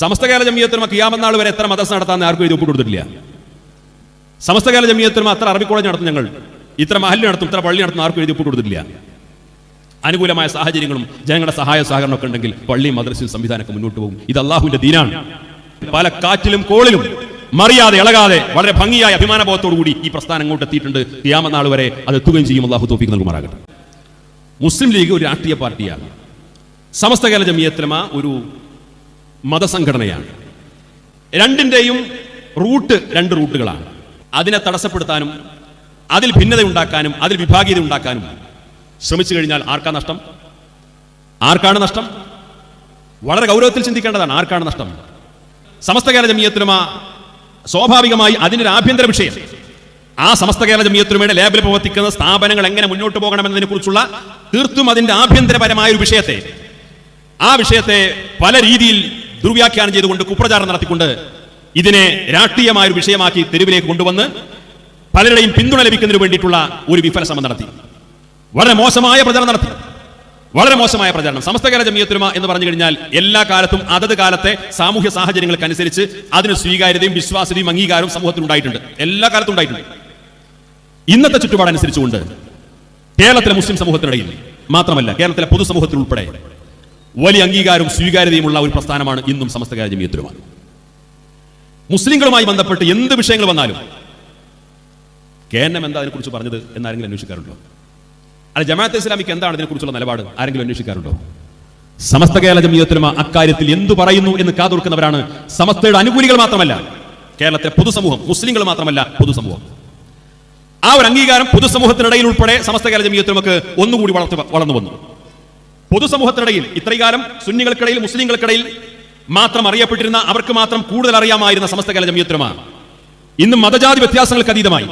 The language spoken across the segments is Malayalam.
സമസ്ത കേരള ജമിയത്തിനും നാൾ വരെ എത്ര മദർസ നടത്താൻ ആർക്കും ഇത് ഒപ്പിട്ട് കൊടുത്തിട്ടില്ല സമസ്ത കേരള ജമിയത്തിനും അത്ര അറബി കോളേജ് നടത്തും ഞങ്ങൾ ഇത്ര മഹല്ല് നടത്തും ഇത്ര പള്ളി നടത്തും ആർക്കും എഴുതി ഒപ്പിട്ട് കൊടുത്തിട്ടില്ല അനുകൂലമായ സാഹചര്യങ്ങളും ജനങ്ങളുടെ സഹായ സഹകരണം ഒക്കെ ഉണ്ടെങ്കിൽ പള്ളി മദ്രസയും സംവിധാനമൊക്കെ മുന്നോട്ട് പോകും. ഇത് അള്ളാഹുവിന്റെ ദീനാണ്. പല കാറ്റിലും കോളിലും മറിയാതെ ഇളകാതെ വളരെ ഭംഗിയായ അഭിമാനബോധത്തോടു കൂടി ഈ പ്രസ്ഥാനം ഇങ്ങോട്ട് എത്തിയിട്ടുണ്ട്. ക്യാമനാൾ വരെ അത് എത്തുകയും ചെയ്യും. അള്ളാഹു തോഫിക്ക് നൽകുമാറാകട്ടെ. മുസ്ലിം ലീഗ് ഒരു രാഷ്ട്രീയ പാർട്ടിയാണ്. സമസ്ത കേരള ജമിയത്തിലമ ഒരു മതസംഘടനയാണ്. രണ്ടിന്റെയും റൂട്ട് രണ്ട് റൂട്ടുകളാണ്. അതിനെ തടസ്സപ്പെടുത്താനും അതിൽ ഭിന്നത ഉണ്ടാക്കാനും അതിൽ വിഭാഗീയത ഉണ്ടാക്കാനും ശ്രമിച്ചു കഴിഞ്ഞാൽ ആർക്കാ നഷ്ടം? ആർക്കാണ് നഷ്ടം? വളരെ ഗൗരവത്തിൽ ചിന്തിക്കേണ്ടതാണ് ആർക്കാണ് നഷ്ടം. സമസ്ത കേരള ജമിയത്തിലുമ സ്വാഭാവികമായി അതിന്റെ ഒരു ആഭ്യന്തര വിഷയം. ആ സമസ്ത കേരള ജമീയത്തിനുമേടെ ലേബിൽ പ്രവർത്തിക്കുന്ന സ്ഥാപനങ്ങൾ എങ്ങനെ മുന്നോട്ട് പോകണമെന്നതിനെ കുറിച്ചുള്ള തീർത്തും അതിന്റെ ആഭ്യന്തരപരമായ ഒരു വിഷയത്തെ ആ വിഷയത്തെ പല രീതിയിൽ ദുർവ്യാഖ്യാനം ചെയ്തുകൊണ്ട് കുപ്രചാരം നടത്തിക്കൊണ്ട് ഇതിനെ രാഷ്ട്രീയമായ ഒരു വിഷയമാക്കി തെരുവിലേക്ക് കൊണ്ടുവന്ന് പലരുടെയും പിന്തുണ ലഭിക്കുന്നതിന് വേണ്ടിയിട്ടുള്ള ഒരു വിഫല ശ്രമം നടത്തി. വളരെ മോശമായ പ്രചരണം നടത്തി. വളരെ മോശമായ പ്രചരണം. സമസ്ത കേരള ജമിയത്തുലമ എന്ന് പറഞ്ഞു കഴിഞ്ഞാൽ എല്ലാ കാലത്തും അതത് കാലത്തെ സാമൂഹ്യ സാഹചര്യങ്ങൾക്കനുസരിച്ച് അതിന് സ്വീകാര്യതയും വിശ്വാസ്യതയും അംഗീകാരവും സമൂഹത്തിൽ ഉണ്ടായിട്ടുണ്ട്. എല്ലാ കാലത്തും ഉണ്ടായിട്ടുണ്ട്. ഇന്നത്തെ ചുറ്റുപാടനുസരിച്ചുകൊണ്ട് കേരളത്തിലെ മുസ്ലിം സമൂഹത്തിനിടയിൽ മാത്രമല്ല കേരളത്തിലെ പൊതുസമൂഹത്തിൽ ഉൾപ്പെടെ വലിയ അംഗീകാരവും സ്വീകാര്യതയുമുള്ള ഒരു പ്രസ്ഥാനമാണ് ഇന്നും സമസ്ത കേരള ജമിയത്തുലമ മുസ്ലിങ്ങളുമായി ബന്ധപ്പെട്ട് എന്ത് വിഷയങ്ങൾ വന്നാലും കെ എൻ എം എന്താ അതിനെക്കുറിച്ച് പറഞ്ഞത് എന്നാരെങ്കിലും അന്വേഷിക്കാറുണ്ടോ? അല്ല ജമാഅത്ത് ഇസ്ലാമിക്ക് എന്താണ് ഇതിനെക്കുറിച്ചുള്ള നിലപാട് ആരെങ്കിലും അന്വേഷിക്കാറുണ്ടോ? സമസ്ത കേരള ജമീയത്തിലും അക്കാര്യത്തിൽ എന്തു പറയുന്നു എന്ന് കാതോർക്കുന്നവരാണ് സമസ്തയുടെ അനുകൂലികൾ മാത്രമല്ല കേരളത്തിലെ പൊതുസമൂഹം മുസ്ലിങ്ങൾ മാത്രമല്ല പൊതുസമൂഹം. ആ ഒരു അംഗീകാരം പൊതുസമൂഹത്തിനിടയിൽ ഉൾപ്പെടെ സമസ്ത കേരള ജമീയത്തിലുമൊക്കെ ഒന്നുകൂടി വളർത്തി വളർന്നു വന്നു. പൊതുസമൂഹത്തിനിടയിൽ ഇത്രയും സുന്നികൾക്കിടയിൽ മുസ്ലിങ്ങൾക്കിടയിൽ മാത്രം അറിയപ്പെട്ടിരുന്ന അവർക്ക് മാത്രം കൂടുതൽ അറിയാമായിരുന്ന സമസ്ത കേരള ജമീയത്തിലുമ. ഇന്ന് മതജാതി വ്യത്യാസങ്ങൾക്ക് അതീതമായി.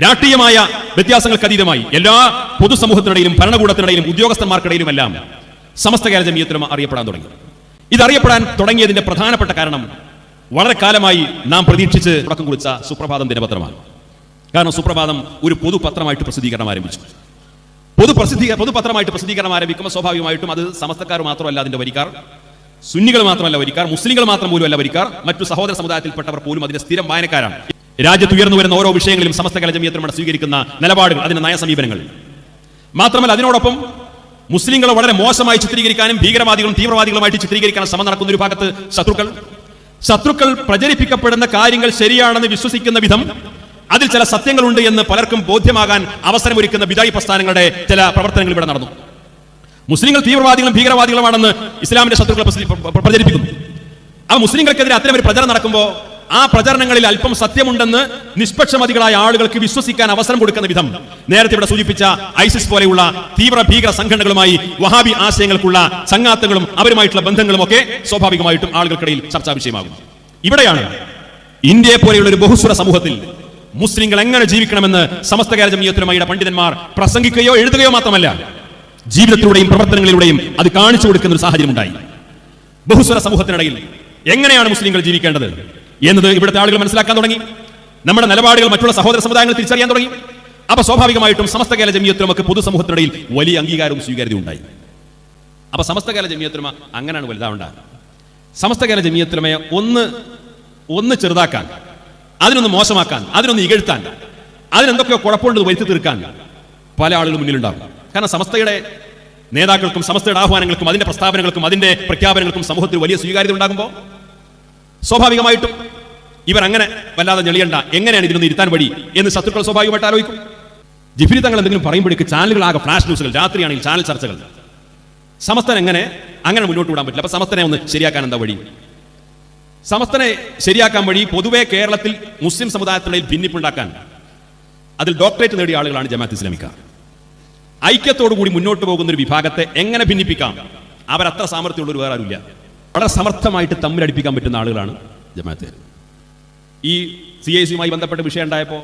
രാഷ്ട്രീയമായ വ്യത്യാസങ്ങൾക്ക് അതീതമായി. എല്ലാ പൊതുസമൂഹത്തിനിടയിലും ഭരണകൂടത്തിനിടയിലും ഉദ്യോഗസ്ഥന്മാർക്കിടയിലുമെല്ലാം സമസ്ത കേരള ജമീയത്തിലും അറിയപ്പെടാൻ തുടങ്ങി. ഇത് അറിയപ്പെടാൻ തുടങ്ങിയതിന്റെ പ്രധാനപ്പെട്ട കാരണം വളരെ കാലമായി നാം പ്രതീക്ഷിച്ച് തുടക്കം കുറിച്ച സുപ്രഭാതം ദിനപത്രമാണ്. കാരണം സുപ്രഭാതം ഒരു പൊതുപത്രമായിട്ട് പ്രസിദ്ധീകരണം ആരംഭിച്ചു. പൊതു പ്രസിദ്ധീക പൊതുപത്രമായിട്ട് പ്രസിദ്ധീകരണം ആരംഭിക്കുമ്പോൾ സ്വാഭാവികമായിട്ടും അത് സമസ്തക്കാർ മാത്രമല്ല അതിന്റെ വരിക്കാർ. സുന്നികൾ മാത്രമല്ല വരിക്കാർ. മുസ്ലിങ്ങൾ മാത്രം പോലും അല്ല വരിക്കാർ. മറ്റു സഹോദര സമുദായത്തിൽപ്പെട്ടവർ പോലും അതിന്റെ സ്ഥിരം വായനക്കാരാണ്. രാജ്യത്ത് ഉയർന്നു വരുന്ന ഓരോ വിഷയങ്ങളിലും സമസ്ത കല ജമിയത്തിലൂടെ സ്വീകരിക്കുന്ന നിലപാടുകൾ അതിന്റെ നയസമീപനങ്ങൾ. മാത്രമല്ല അതിനോടൊപ്പം മുസ്ലിങ്ങളെ വളരെ മോശമായി ചിത്രീകരിക്കാനും ഭീകരവാദികളും തീവ്രവാദികളുമായിട്ട് ചിത്രീകരിക്കാനും ശ്രമം നടക്കുന്ന ഒരു ഭാഗത്ത് ശത്രുക്കൾ. ശത്രുക്കൾ പ്രചരിപ്പിക്കപ്പെടുന്ന കാര്യങ്ങൾ ശരിയാണെന്ന് വിശ്വസിക്കുന്ന വിധം അതിൽ ചില സത്യങ്ങളുണ്ട് എന്ന് പലർക്കും ബോധ്യമാകാൻ അവസരമൊരുക്കുന്ന വിദായി പ്രസ്ഥാനങ്ങളുടെ ചില പ്രവർത്തനങ്ങൾ ഇവിടെ നടന്നു. മുസ്ലിങ്ങൾ തീവ്രവാദികളും ഭീകരവാദികളുമാണെന്ന് ഇസ്ലാമിന്റെ പ്ര- പ്രചരിപ്പിക്കുന്നു. ആ മുസ്ലിങ്ങൾക്കെതിരെ അത്തരം ഒരു പ്രചരണം നടക്കുമ്പോൾ ആ പ്രചരണങ്ങളിൽ അല്പം സത്യമുണ്ടെന്ന് നിഷ്പക്ഷമതികളായ ആളുകൾക്ക് വിശ്വസിക്കാൻ അവസരം കൊടുക്കുന്ന വിധം നേരത്തെ ഇവിടെ സൂചിപ്പിച്ച ഐസിസ് പോലെയുള്ള തീവ്ര ഭീകര സംഘടനകളുമായി വഹാബി ആശയങ്ങൾക്കുള്ള സംഘാത്തങ്ങളും അവരുമായിട്ടുള്ള ബന്ധങ്ങളും ഒക്കെ സ്വാഭാവികമായിട്ടും ആളുകൾക്കിടയിൽ ചർച്ചാ വിഷയമാകും ഇവിടെയാണ് ഇന്ത്യയെ പോലെയുള്ള ഒരു ബഹുസ്വര സമൂഹത്തിൽ മുസ്ലിങ്ങൾ എങ്ങനെ ജീവിക്കണമെന്ന് സമസ്ത കേരള ജമിയത്തുലമയുടെ പണ്ഡിതന്മാർ പ്രസംഗിക്കുകയോ എഴുതുകയോ മാത്രമല്ല ജീവിതത്തിലൂടെയും പ്രവർത്തനങ്ങളിലൂടെയും അത് കാണിച്ചു കൊടുക്കുന്ന ഒരു സാഹചര്യം ഉണ്ടായി ബഹുസ്വര സമൂഹത്തിനിടയിൽ എങ്ങനെയാണ് മുസ്ലിങ്ങൾ ജീവിക്കേണ്ടത് എന്നത് ഇവിടുത്തെ ആളുകൾ മനസ്സിലാക്കാൻ തുടങ്ങി. നമ്മുടെ നിലപാടുകൾ മറ്റുള്ള സഹോദര സമുദായങ്ങൾ തിരിച്ചറിയാൻ തുടങ്ങി. അപ്പൊ സ്വാഭാവികമായിട്ടും സമസ്ത കേരള ഒക്കെ പൊതുസമൂഹത്തിനിടയിൽ വലിയ അംഗീകാരവും സ്വീകാര്യതയും ഉണ്ടായി. അപ്പൊ സമസ്ത കേരള ജമീയത്തിനുമ അങ്ങനെയാണ് വലുതാവേണ്ട സമസ്ത കേരള ജമീയത്തിനുമേ ഒന്ന് ഒന്ന് ചെറുതാക്കാൻ അതിനൊന്ന് മോശമാക്കാൻ അതിനൊന്ന് ഇകഴ്ത്താൻ അതിനെന്തൊക്കെയോ കുഴപ്പമുണ്ട് വരുത്തി തീർക്കാൻ പല ആളുകളും മുന്നിലുണ്ടാകും. കാരണം സമസ്തയുടെ നേതാക്കൾക്കും സമസ്തയുടെ ആഹ്വാനങ്ങൾക്കും അതിന്റെ പ്രസ്താവനകൾക്കും അതിന്റെ പ്രഖ്യാപനങ്ങൾക്കും സമൂഹത്തിൽ വലിയ സ്വീകാര്യത ഉണ്ടാകുമ്പോൾ സ്വാഭാവികമായിട്ടും ഇവർ അങ്ങനെ വല്ലാതെ ഞെളിയണ്ട എങ്ങനെയാണ് ഇതിനൊന്ന് ഇരുത്താൻ വഴി എന്ന് ശത്രുക്കൾ സ്വാഭാവികമായിട്ട് ആലോചിക്കും. ജിഫിരി തങ്ങൾ എന്തെങ്കിലും പറയുമ്പോഴേക്ക് ചാനലുകളാകെ ഫ്ലാഷ് ന്യൂസുകൾ രാത്രിയാണെങ്കിൽ ചാനൽ ചർച്ചകൾ. സമസ്തൻ എങ്ങനെ അങ്ങനെ മുന്നോട്ട് വിടാൻ പറ്റില്ല. അപ്പൊ സമസ്തനെ ഒന്ന് ശരിയാക്കാൻ എന്താ വഴി? സമസ്തനെ ശരിയാക്കാൻ വഴി പൊതുവെ കേരളത്തിൽ മുസ്ലിം സമുദായത്തിനിടയിൽ ഭിന്നിപ്പുണ്ടാക്കാൻ അതിൽ ഡോക്ടറേറ്റ് നേടിയ ആളുകളാണ് ജമാഅത്ത് ഇസ്ലാമിക്ക. ഐക്യത്തോടുകൂടി മുന്നോട്ട് പോകുന്ന ഒരു വിഭാഗത്തെ എങ്ങനെ ഭിന്നിപ്പിക്കാം? അവരത്ര സാമർത്ഥ്യമുള്ളവർ വേറെ ആരുമില്ല. വളരെ സമർത്ഥമായിട്ട് തമ്മിലടിപ്പിക്കാൻ പറ്റുന്ന ആളുകളാണ് ജമാഅത്ത് ഈ സി ഐ സിയുമായി ബന്ധപ്പെട്ട വിഷയം ഉണ്ടായപ്പോൾ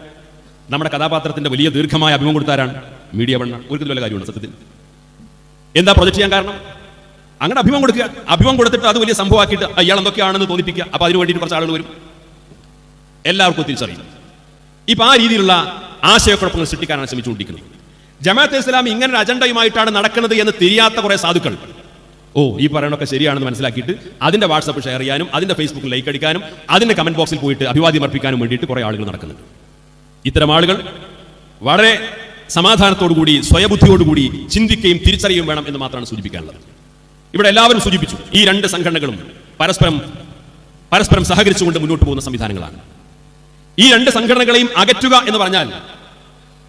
നമ്മുടെ കഥാപാത്രത്തിന്റെ വലിയ ദീർഘമായ അഭിമുഖം കൊടുത്താരാണ് മീഡിയ വണ്ണ. ഒരു വല്ല കാര്യമുണ്ട് സത്യത്തിൽ? എന്താ പ്രൊജക്ട് ചെയ്യാൻ കാരണം? അങ്ങനെ അഭിമം കൊടുക്കുക. അഭിമം കൊടുത്തിട്ട് അത് വലിയ സംഭവമാക്കിയിട്ട് അയാൾ എന്തൊക്കെയാണെന്ന് തോന്നിപ്പിക്കുക. അപ്പൊ അതിന് വേണ്ടിയിട്ട് കുറച്ച് ആളുകൾ വരും. എല്ലാവർക്കും തിരിച്ചറിയും ഇപ്പൊ ആ രീതിയിലുള്ള ആശയക്കുഴപ്പങ്ങൾ സൃഷ്ടിക്കാനാണ് ശ്രമിച്ചുകൊണ്ടിരിക്കുന്നത്. ജമാഅത്തെ ഇസ്ലാം ഇങ്ങനെ ഒരു അജണ്ടയുമായിട്ടാണ് നടക്കുന്നത് എന്ന് തിരിയാത്ത കുറെ സാധുക്കൾ. ഓ ഈ പറയണൊക്കെ ശരിയാണെന്ന് മനസ്സിലാക്കിയിട്ട് അതിന്റെ വാട്സപ്പ് ഷെയർ ചെയ്യാനും അതിന്റെ ഫേസ്ബുക്കിൽ ലൈക്ക് അടിക്കാനും അതിന്റെ കമന്റ് ബോക്സിൽ പോയിട്ട് അഭിവാദ്യം അർപ്പിക്കാനും വേണ്ടിയിട്ട് കുറെ ആളുകൾ നടക്കുന്നുണ്ട്. ഇത്തരം ആളുകൾ വളരെ സമാധാനത്തോടുകൂടി സ്വയബുദ്ധിയോടുകൂടി ചിന്തിക്കുകയും തിരിച്ചറിയുകയും വേണം എന്ന് മാത്രമാണ് സൂചിപ്പിക്കാനുള്ളത്. ഇവിടെ എല്ലാവരും സൂചിപ്പിച്ചു ഈ രണ്ട് സംഘടനകളും പരസ്പരം പരസ്പരം സഹകരിച്ചുകൊണ്ട് മുന്നോട്ട് പോകുന്ന സംവിധാനങ്ങളാണ്. ഈ രണ്ട് സംഘടനകളെയും അകറ്റുക എന്ന് പറഞ്ഞാൽ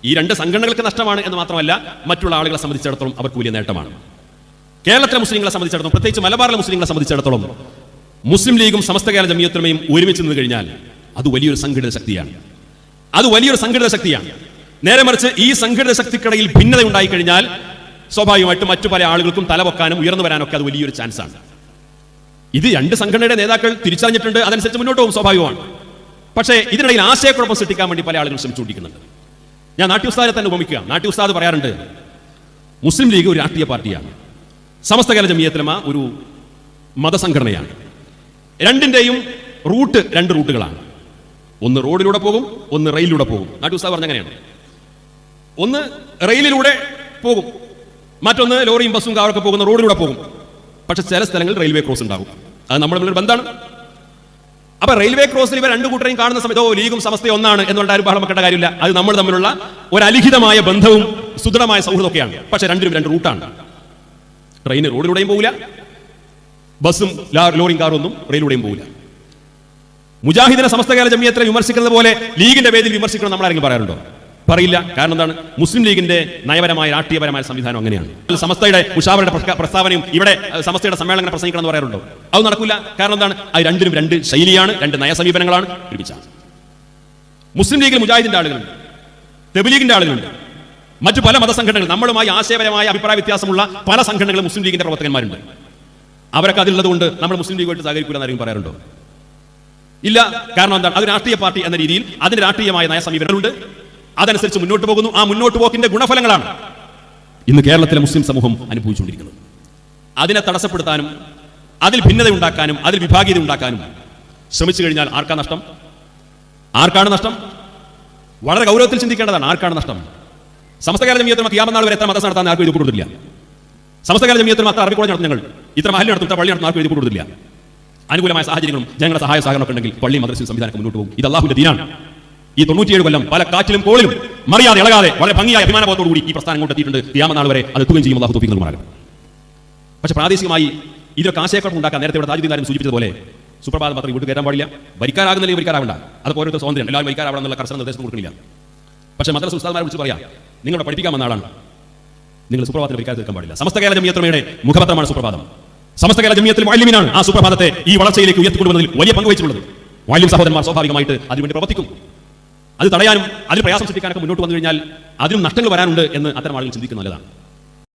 ഈ രണ്ട് സംഘടനകൾക്ക് നഷ്ടമാണ് എന്ന് മാത്രമല്ല മറ്റുള്ള ആളുകളെ സംബന്ധിച്ചിടത്തോളം അവർക്ക് വലിയ നേട്ടമാണ്. കേരളത്തിലെ മുസ്ലിങ്ങളെ സംബന്ധിച്ചിടത്തോളം പ്രത്യേകിച്ച് മലബാറിലെ മുസ്ലിങ്ങളെ സംബന്ധിച്ചിടത്തോളം മുസ്ലിം ലീഗും സമസ്ത കേരള ജമിയത്തുമയും ഒരുമിച്ച് നിന്ന് കഴിഞ്ഞാൽ അത് വലിയൊരു സംഘടിത ശക്തിയാണ്. അത് വലിയൊരു സംഘടിത ശക്തിയാണ്. നേരെ മറിച്ച് ഈ സംഘടിത ശക്തിക്കിടയിൽ ഭിന്നത ഉണ്ടായി കഴിഞ്ഞാൽ സ്വാഭാവികമായിട്ടും മറ്റു പല ആളുകൾക്കും തല തലപൊക്കാനും ഉയർന്നു വരാനൊക്കെ അത് വലിയൊരു ചാൻസാണ്. ഇത് രണ്ട് സംഘടനയുടെ നേതാക്കൾ തിരിച്ചറിഞ്ഞിട്ടുണ്ട് അതനുസരിച്ച് മുന്നോട്ട് പോകും സ്വാഭാവികമാണ്. പക്ഷേ ഇതിനിടയിൽ ആശയക്കുഴപ്പം സൃഷ്ടിക്കാൻ വേണ്ടി പല ആളുകളും ശ്രമിച്ചുകൊണ്ടിരിക്കുന്നുണ്ട്. ഞാൻ നാട്ടു ഉസ്താദിനെ തന്നെ ഉപമിക്കുക നാട്യ ഉസ്താദ് പറയാറുണ്ട് മുസ്ലിം ലീഗ് ഒരു രാഷ്ട്രീയ പാർട്ടിയാണ്. സമസ്ത കേരള ജമിയത്തിലമ ഒരു മതസംഘടനയാണ്. രണ്ടിന്റെയും റൂട്ട് രണ്ട് റൂട്ടുകളാണ്. ഒന്ന് റോഡിലൂടെ പോകും ഒന്ന് റെയിലിലൂടെ പോകും. നാട്ടു ഉസ്താദ് പറഞ്ഞ അങ്ങനെയാണ്. ഒന്ന് റെയിലിലൂടെ പോകും. മറ്റൊന്ന് ലോറിയും ബസ്സും കാറൊക്കെ പോകുന്ന റോഡിലൂടെ പോകും. പക്ഷെ ചില സ്ഥലങ്ങളിൽ റെയിൽവേ ക്രോസ് ഉണ്ടാകും. അത് നമ്മുടെ തമ്മിലൊരു ബന്ധമാണ് അപ്പൊ റെയിൽവേ ക്രോസിൽ ഇവർ രണ്ടു കൂട്ടരെയും കാണുന്ന സമയത്ത് ഓ ലീഗും സമസ്തയും ഒന്നാണ് എന്നുള്ള ആരും ബഹളം വെക്കേണ്ട കാര്യമില്ല. അത് നമ്മൾ തമ്മിലുള്ള ഒരു അലിഖിതമായ ബന്ധവും സുദൃഢമായ സൗഹൃദമൊക്കെയാണ്. പക്ഷെ രണ്ടിനും രണ്ട് റൂട്ടാണ്. ട്രെയിൻ റോഡിലൂടെയും പോകില്ല ബസ്സും ലോറിയും കാറും ഒന്നും റെയിലൂടെയും പോകില്ല മുജാഹിദിനെ സമസ്ത കേരള ജമിയത്തിനെ വിമർശിക്കുന്നത് പോലെ ലീഗിന്റെ പേരിൽ വിമർശിക്കണം നമ്മൾ ആരെങ്കിലും പറയാറുണ്ടോ? പറയില്ല. കാരണം എന്താണ്? മുസ്ലിം ലീഗിന്റെ നയപരമായ രാഷ്ട്രീയപരമായ സംവിധാനം അങ്ങനെയാണ്. സമസ്തയുടെ ഉഷാവരുടെ പ്രസ്താവനയും ഇവിടെ സമസ്തയുടെ സമ്മേളനം പ്രസംഗിക്കണം എന്ന് പറയാറുണ്ടോ? അത് നടക്കില്ല കാരണം എന്താണ്? അത് രണ്ടിനും രണ്ട് ശൈലിയാണ് രണ്ട് നയസമീപനങ്ങളാണ് മുസ്ലിം ലീഗിൽ മുജാഹിദിന്റെ ആളുകളുണ്ട്. തെബുലീഗിന്റെ ആളുകളുണ്ട്. മറ്റു പല മതസംഘടനകൾ നമ്മളുമായി ആശയപരമായ അഭിപ്രായ വ്യത്യാസമുള്ള പല സംഘടനകളും മുസ്ലിം ലീഗിന്റെ പ്രവർത്തകന്മാരുണ്ട്. അവരൊക്കെ അതിലുള്ളതുകൊണ്ട് നമ്മൾ മുസ്ലിം ലീഗുമായിട്ട് സഹകരിക്കില്ല എന്നാരെങ്കിലും പറയാറുണ്ടോ? ഇല്ല. കാരണം എന്താണ്? അത് രാഷ്ട്രീയ പാർട്ടി എന്ന രീതിയിൽ അതിന് രാഷ്ട്രീയമായ നയസമീപനങ്ങളുണ്ട്. അതനുസരിച്ച് മുന്നോട്ട് പോകുന്നു. ആ മുന്നോട്ട് പോക്കിന്റെ ഗുണഫലങ്ങളാണ് ഇന്ന് കേരളത്തിലെ മുസ്ലിം സമൂഹം അനുഭവിച്ചുകൊണ്ടിരിക്കുന്നത്. അതിനെ തടസ്സപ്പെടുത്താനും അതിൽ ഭിന്നത ഉണ്ടാക്കാനും അതിൽ വിഭാഗീയത ഉണ്ടാക്കാനും ശ്രമിച്ചു കഴിഞ്ഞാൽ ആർക്കാ നഷ്ടം? ആർക്കാണ് നഷ്ടം? വളരെ ഗൗരവത്തിൽ ചിന്തിക്കേണ്ടതാണ് ആർക്കാണ് നഷ്ടം. സമസ്തകാല ജമീയത്തിൽ കിയാമനാൾ വരെ എത്ര മതം നടത്താൻ ആർക്കും എഴുതി കൊടുത്തില്ല കേരള ജമീയത്തിൽ മാത്രം അറബി കോളേജ് നടത്തും ഞങ്ങൾ. ഇത്ര മഹല്ല് നടത്തും ഇത്ര പള്ളി നടത്തും ആർക്കും എഴുതി കൊടുത്തില്ല അനുകൂലമായ സാഹചര്യങ്ങളും ജനങ്ങളുടെ സഹായ സഹകരണമൊക്കെ ഉണ്ടെങ്കിൽ പള്ളി മദ്രസ സംവിധാനം മുന്നോട്ട് പോകും. ഇത് അള്ളാഹുന്റെ ദീനാണ്. ഈ തൊണ്ണൂറ്റിയേഴ് കൊല്ലം പല കാറ്റിലും കോളിലും മറിയാതെ ഇളകാതെ വളരെ ഭംഗിയായ അഭിമാനബോധത്തോടു കൂടി ഈ പ്രസ്ഥാനം കൊണ്ട് എത്തിയിട്ടുണ്ട് കിയാമനാൾ വരെ അത് എത്തുകയും ചെയ്യും. അള്ളാഹു തോഫിക്ക് നൽകുമാറാകും പക്ഷെ പ്രാദേശികമായി ഇതിലൊക്കെ ആശയക്കുഴപ്പം ഉണ്ടാക്കാൻ നേരത്തെ ഇവിടെ താജുദ്ദീൻ സൂചിപ്പിച്ചതുപോലെ സുപ്രഭാതം പത്രം വീട്ടിൽ കയറാൻ പാടില്ല. ഭരിക്കാനാകുന്നില്ലെങ്കിൽ ഭരിക്കാറാവണ്ട അത് ഓരോരുത്തർ സ്വാതന്ത്ര്യം. എല്ലാവരും ഭരിക്കാറാവണം എന്നുള്ള കർശന നിർദ്ദേശം കൊടുക്കുന്നില്ല. പക്ഷേ മദ്രസ ഉസ്താദ്മാരെ വിളിച്ച് പറയാം നിങ്ങളെ പഠിപ്പിക്കാൻ വന്ന ആളാണ്. നിങ്ങൾ സുപ്രഭാതത്തിൽ ഭരിക്കാതെ തീർക്കാൻ പാടില്ല. സമസ്ത കേരള ജമിയത്രമയുടെ മുഖപത്രമാണ് സുപ്രഭാതം. സമസ്ത കേരള ജമിയത്തിൽ വാല്യമിനാണ് ആ സുപ്രഭാതത്തെ ഈ വളർച്ചയിലേക്ക് ഉയർത്തിക്കൊണ്ടുവന്നതിൽ വലിയ പങ്കുവച്ചിട്ടുള്ളത് വാല്യം സഹോദരന്മാർ സ്വാഭാവികമായിട്ട് അതിനുവേണ്ടി പ്രവർത്തിക്കും. അത് തടയാനും അതിൽ പ്രയാസം സൃഷ്ടിക്കാനൊക്കെ മുന്നോട്ട് വന്നു കഴിഞ്ഞാൽ അതിനും നഷ്ടങ്ങൾ വരാനുണ്ട് എന്ന് അത്തരം ആളുകൾ ചിന്തിക്കുന്നത് നല്ലതാണ്.